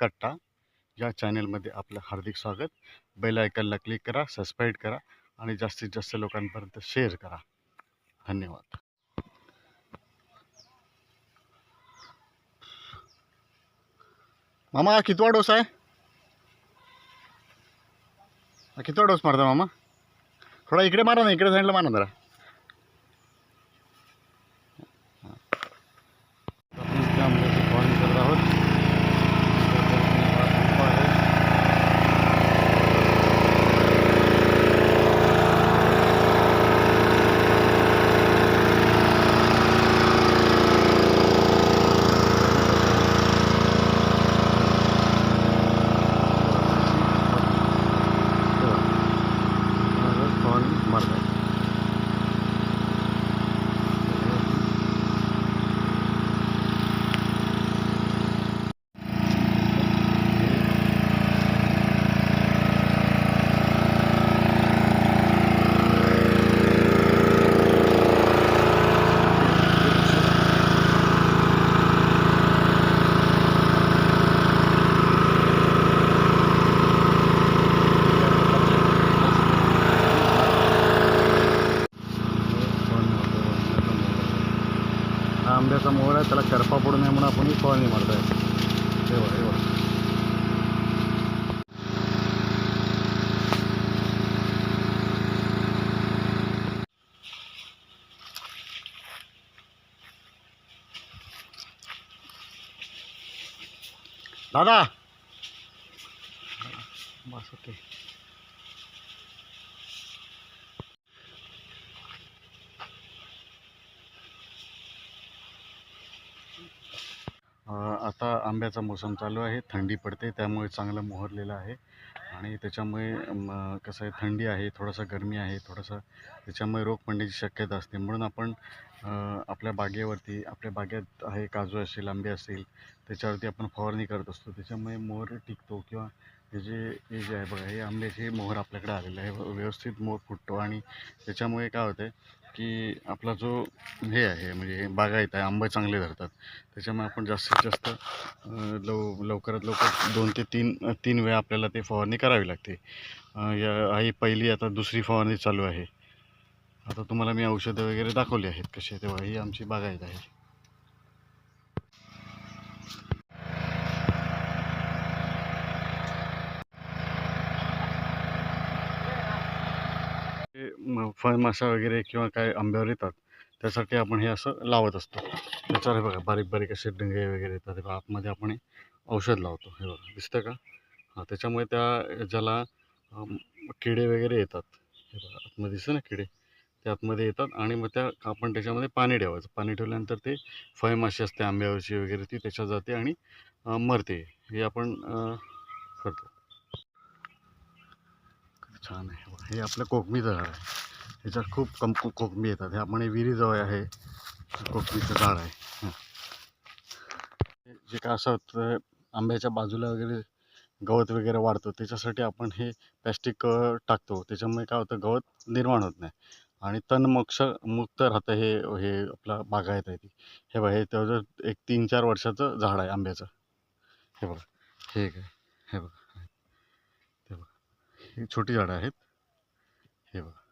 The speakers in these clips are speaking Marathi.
कट्टा या चॅनेलमध्ये आपलं हार्दिक स्वागत. बेल आयकनला क्लिक करा सबस्क्राईब करा आणि जास्तीत जास्त लोकांपर्यंत शेअर करा. धन्यवाद. मामा हा कितवा डोस आहे? कितवा डोस मारता मामा? थोडा इकडे मारा ना इकडे साईडला मारा जरा आपण इथे आंब्याची फवारणी करत आहोत फवारणी मारत आहे हा आंब्याचा मोहर आहे त्याला करपा पडू नये म्हणून आपण ही फवारणी मारतोय. हे बघा, दादा! बस ओके. आता आंब्याचा मोसम चालू आहे थंडी पडते त्यामुळे चांगलं मोहरलेलं आहे. आणि त्याच्यामुळे म, कसं आहे थंडी आहे थोडंसं गरमी आहे थोडंसं त्याच्यामुळे रोग पडण्याची शक्यता असते. म्हणून आपण आपल्या बागेवरती आपल्या बागेत आहे काजू असेल आंबे असतील त्याच्यावरती आपण फवारणी करत असतो. त्याच्यामुळे मोहर टिकतो किंवा हे जे हे जे आहे बघा हे आंब्याचे मोहर आपल्याकडे आलेलं आहे. व्यवस्थित मोहर फुटतो आणि त्याच्यामुळे काय होतं की आपला जो हे आहे म्हणजे बागायत आहे आंबे चांगले धरतात. त्याच्यामुळे आपण जास्तीत जास्त लव लवकरात लवकर दोन ते तीन तीन वेळा आपल्याला ते फवारणी करावी लागते. या ही पहिली आता दुसरी फवारणी चालू आहे. आता तुम्हाला मी औषधं वगैरे दाखवली आहेत कसे तेव्हा ही आमची बागायत आहे हे म- फळमासा वगैरे किंवा काय आंब्यावर येतात त्यासाठी आपण हे असं लावत असतो. त्याच्यावर हे बघा बारीक बारीक असे डिंगे वगैरे येतात. हे आतमध्ये आपण हे औषध लावतो. हे बघा दिसतं का? हां त्याच्यामुळे त्या ज्याला किडे वगैरे येतात. हे बघा आतमध्ये दिसतं ना किडे? ते आतमध्ये येतात आणि मग त्या आपण त्याच्यामध्ये पाणी ठेवायचं. पाणी ठेवल्यानंतर ते फळमाशी असते आंब्यावरची वगैरे ती त्याच्यात जाते आणि मरते. हे आपण करतो. छान आहे. हे आपलं कोकमीचं झाड आहे. ह्याच्यात खूप कम को- कोकमी येतात. हे आपण हे विहिरीजवळ आहे. कोकमीचं झाड आहे. हे. जे काय असं होतं आंब्याच्या बाजूला वगैरे गवत वगैरे वाढतो त्याच्यासाठी आपण हे प्लॅस्टिक टाकतो. त्याच्यामुळे काय होतं गवत निर्माण होत नाही. आणि तण मोक्ष मुक्त राहतं हे हे आपला बागायत आहे ती. हे बघा हे त्याचं एक तीन चार वर्षाचं झाड आहे आंब्याचं. हे बघा. हे काय आहे. हे बघा. हे बघा. ही छोटी झाडं आहेत. हे बघा.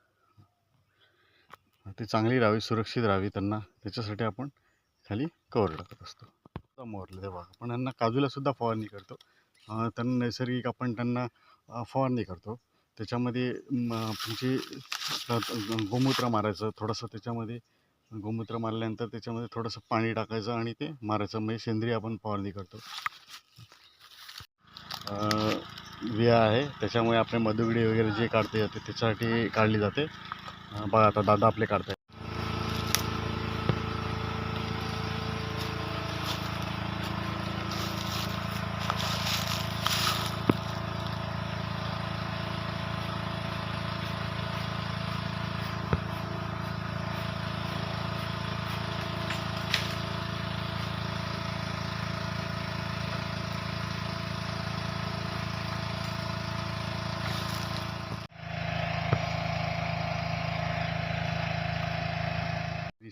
ती चांगली राहावी सुरक्षित राहावी त्यांना त्याच्यासाठी आपण खाली कवर टाकत असतो. मोरले ते बघा. आपण यांना काजूलासुद्धा फवारणी करतो. त्यांना नैसर्गिक आपण त्यांना फवारणी करतो. त्याच्यामध्ये तुमची म्हणजे, गोमूत्र मारायचं थोडंसं त्याच्यामध्ये गोमूत्र मारल्यानंतर त्याच्यामध्ये थोडंसं पाणी टाकायचं आणि ते मारायचं. म्हणजे सेंद्रिय आपण फवारणी करतो. विया आहे. त्याच्यामुळे आपले मधुगडी वगैरे जे काढते जाते त्याच्यासाठी काढली जाते. बघा आता दादा आपले काढताय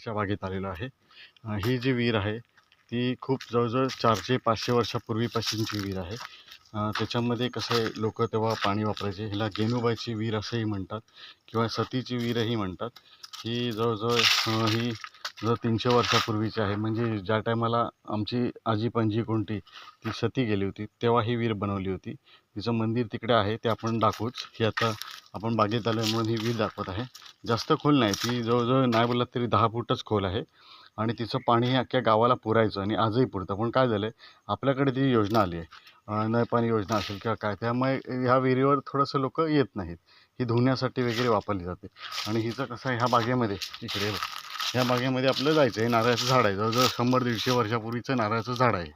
विहिरीच्या बागेत आलेलो आहे. ही जी विहीर आहे ती खूप जवळजवळ चारशे पाचशे वर्षापूर्वीपासूनची विहीर आहे. त्याच्यामध्ये कसं आहे लोक तेव्हा पाणी वापरायचे. हिला गेनुबाईची विहीर असंही म्हणतात किंवा सतीची विहीरही म्हणतात. ही जवळजवळ ही जर तीनशे वर्षापूर्वीची आहे. म्हणजे ज्या टायमाला आमची आजी पणजी कोणती ती सती गेली होती तेव्हा ही विहीर बनवली होती. तिचं मंदिर तिकडे आहे ते आपण दाखवूच. ही आता आपण बागेत आल्यामुळे म्हणून ही वीज दाखवत आहे. जास्त खोल नाही. ती जवळजवळ नाही बोललात तरी दहा फूटच खोल आहे. आणि तिचं पाणी हे अख्ख्या गावाला पुरायचं आणि आजही पुरतं. पण काय झालं आहे आपल्याकडे ती योजना आली आहे. नळ पाणी योजना असेल किंवा काय त्यामुळे ह्या विहिरीवर थोडंसं लोक येत नाहीत. ही धुण्यासाठी वगैरे वापरली जाते. आणि हिचं कसं आहे? ह्या बागेमध्ये इकडे ह्या बागेमध्ये आपलं जायचं आहे. नारळाचं झाड आहे. जवळजवळ शंभर दीडशे वर्षापूर्वीचं नारळाचं झाड आहे.